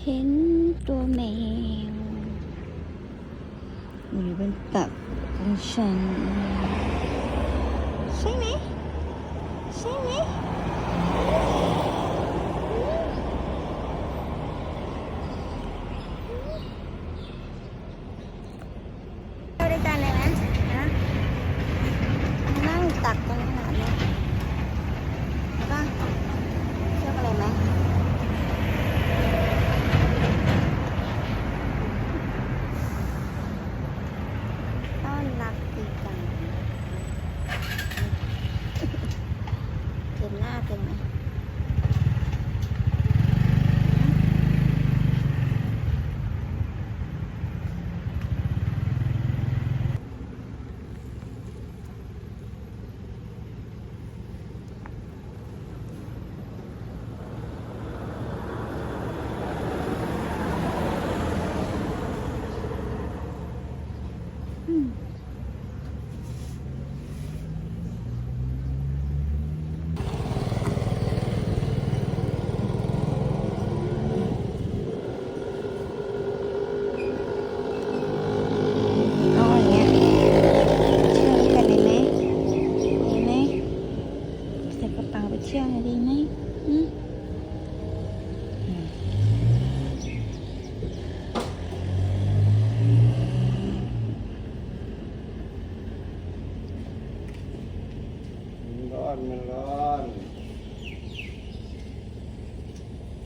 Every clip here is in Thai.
เห็นตัวแมวอยู่บนตักของฉันใช่ไหมใช่ไหม akin eh. buổi trưa này đi mấy? Ừ.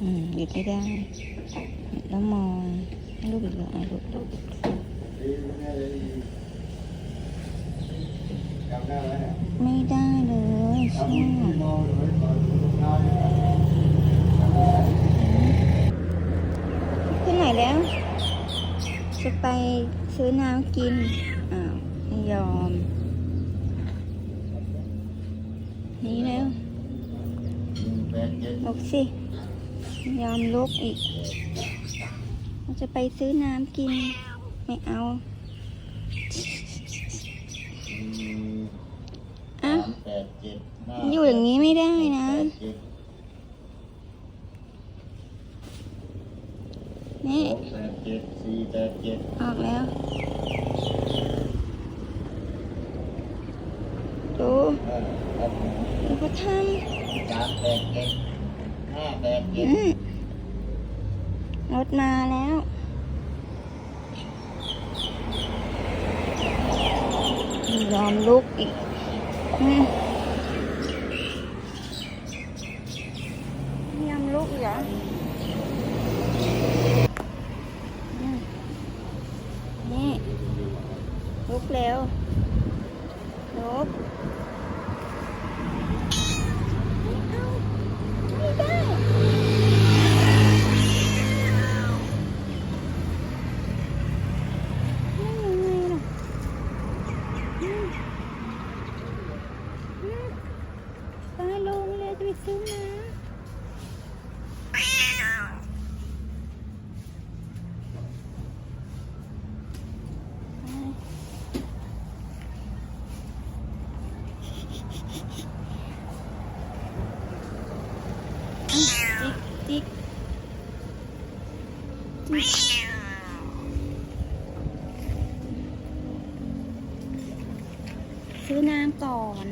Ừ, vịt đây đây Vịt nó mò Nó vịt lại vịt đó Mấy đai rồi Sao? อืมมันร้อนมันร้อนอืมหยุดไม่ได้แล้วมองรูปอีกแล้วอะรูปรูปดีไม่ได้เลยจำได้ไหมเนี่ยไม่ได้เลยจำใช่ที่มองไว้ก่อนลูกน้อยขึ้นไหนแล้ว จะไปซื้อน้ำกิน อ้าวไม่ยอม นี่แล้วหนึ่งแปดเจ็ดลุกสิไม่ยอมลุกอีกเราจะไปซื้อน้ำกิน ไม่เอา อืม อะ สามแป ดเจ็ดห้าอยู่อย่างนี้ไม่ได้นะ แปดเจ็ดนี่หกแปดเจ็ดสี่แปดเจ็ดออกแล้ว ดูเออครับผมดูเขาทสามแปดเจ็ดห้าแปดำเจ็ดอืมรถมาแล้วไม่ยอมลุกอีกอืมไม่ siya. Ayan. Hindi. Look, Leo. Look. Hello, let me see now. กจิกจิกซื้อน้ำก่อน